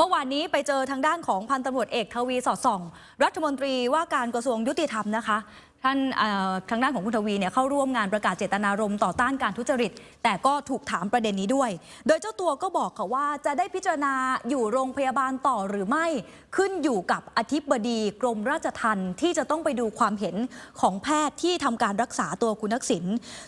เมื่อวานนี้ไปเจอทางด้านของพันตำรวจเอกทวีสอดส่อง รัฐมนตรีว่าการกระทรวงยุติธรรมนะคะ ท่านทางด้านของคุณทวีเนี่ยเข้าร่วมงานประกาศเจตนารมณ์ต่อต้านการทุจริต แต่ก็ถูกถามประเด็นนี้ด้วย โดยเจ้าตัวก็บอกค่ะว่าจะได้พิจารณาอยู่โรงพยาบาลต่อหรือไม่ ขึ้นอยู่กับอธิบดีกรมราชทัณฑ์ที่จะต้องไปดูความเห็นของแพทย์ที่ทำการรักษาตัวคุณทักษิณ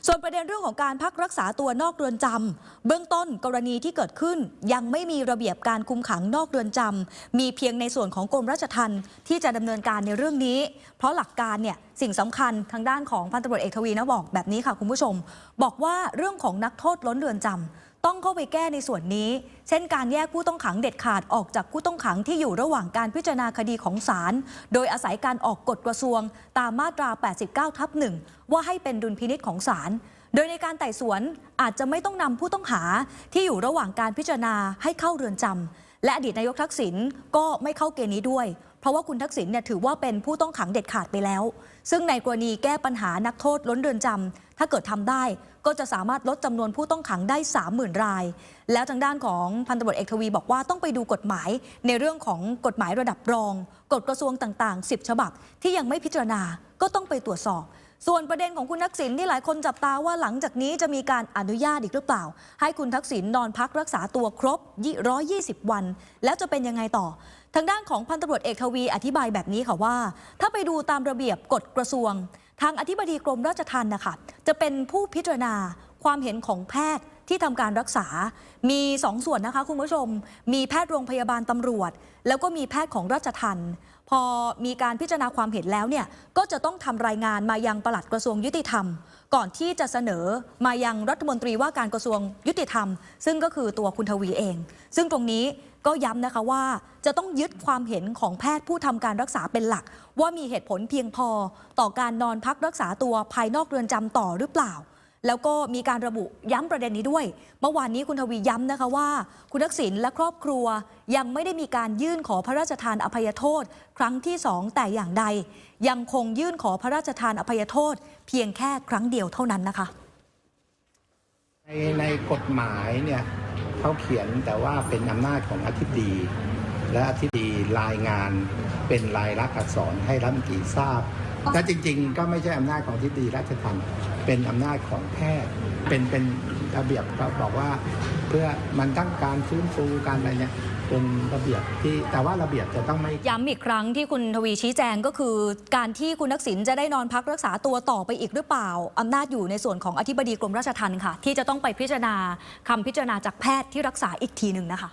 ส่วนประเด็นเรื่องของการพักรักษาตัวนอกเรือนจำเบื้องต้นกรณีที่เกิดขึ้น ยังไม่มีระเบียบการคุมขังนอกเรือนจำมีเพียงในส่วนของกรมราชทัณฑ์ที่จะดำเนินการในเรื่องนี้ เพราะหลักการเนี่ยสิ่งสำคัญทางด้านของพันตำรวจเอกทวีนะบอกแบบนี้ค่ะคุณผู้ชม บอกว่าเรื่องของนักโทษล้นเรือนจำต้องเข้าไปแก้ในส่วนนี้ เช่นการแยกผู้ต้องขังเด็ดขาดออกจากผู้ต้องขังที่อยู่ระหว่างการพิจารณาคดีของศาลโดยอาศัยการออกกฎกระทรวง ตามมาตรา 89 ทับหนึ่งว่าให้เป็นดุลพินิษของศาลโดยในการไต่สวนอาจจะไม่ต้องนำผู้ต้องหาที่อยู่ระหว่างการพิจารณาให้เข้าเรือนจำและอดีตนายกทักษิณก็ไม่เข้าเกณฑ์นี้ด้วย เพราะว่าคุณทักษิณเนี่ยถือว่าเป็นผู้ต้องขังเด็ดขาดไปแล้ว ซึ่งในกรณีแก้ปัญหานักโทษล้นเรือนจำถ้าเกิดทำได้ก็จะสามารถลดจำนวนผู้ต้องขังได้ 30,000 ราย แล้วทางด้านของพันตำรวจเอกทวีบอกว่าต้องไปดูกฎหมาย ในเรื่องของกฎหมายระดับรอง กฎกระทรวงต่าง ๆ 10 ฉบับที่ยังไม่พิจารณาก็ต้องไปตรวจสอบ ส่วนประเด็นของคุณทักษิณที่หลายคนจับตาว่าหลังจากนี้จะมีการอนุญาตอีกหรือเปล่า ให้คุณทักษิณนอนพักรักษาตัวครบ 120 วัน แล้วจะเป็นยังไงต่อ ทางด้านของพันตำรวจเอกทวีอธิบายแบบนี้ค่ะว่า ถ้าไปดูตามระเบียบกฎกระทรวง ทางอธิบดีกรมราชทัณฑ์นะคะจะเป็นผู้พิจารณาความเห็นของแพทย์ ที่ทำการรักษา มีสองส่วนนะคะคุณผู้ชม มีแพทย์โรงพยาบาลตำรวจ แล้วก็มีแพทย์ของราชทัณฑ์พอมีการพิจารณาความเห็นแล้วเนี่ยก็จะต้องทำรายงานมายังปลัดกระทรวงยุติธรรม ก่อนที่จะเสนอมายังรัฐมนตรีว่าการกระทรวงยุติธรรม ซึ่งก็คือตัวคุณทวีเอง ซึ่งตรงนี้ก็ย้ำนะคะว่าจะต้องยึดความเห็นของแพทย์ผู้ทำการรักษาเป็นหลัก ว่ามีเหตุผลเพียงพอต่อการนอนพักรักษาตัวภายนอกเรือนจำต่อหรือเปล่า แล้วก็มีการระบุย้ำประเด็นนี้ด้วย เมื่อวานนี้คุณทวีย้ำนะคะว่า คุณทักษิณและครอบครัวยังไม่ได้มีการยื่นขอพระราชทานอภัยโทษ ครั้งที่สองแต่อย่างใด ยังคงยื่นขอพระราชทานอภัยโทษ เพียงแค่ครั้งเดียวเท่านั้นนะคะในในกฎหมายเนี่ยเขาเขียนแต่ว่าเป็นอำนาจของอธิบดีและอธิบดีรายงานเป็นลายลักษณ์อักษรให้รัฐมนตรีทราบ แต่จริง ๆ ก็ไม่ใช่อำนาจของอธิบดีราชทัณฑ์เป็นอำนาจของแพทย์เป็นเป็นระเบียบเขาบอกว่า เพื่อมันตั้งการฟื้นฟูการอะไรเนี่ยเป็นระเบียบที่แต่ว่าระเบียบจะต้องไม่ย้ำอีกครั้งที่คุณทวีชี้แจงก็คือ การที่คุณทักษิณจะได้นอนพักรักษาตัวต่อไปอีกหรือเปล่าอำนาจอยู่ในส่วนของอธิบดีกรมราชทัณฑ์ค่ะ ที่จะต้องไปพิจารณาคำพิจารณาจากแพทย์ที่รักษาอีกทีหนึ่งนะคะ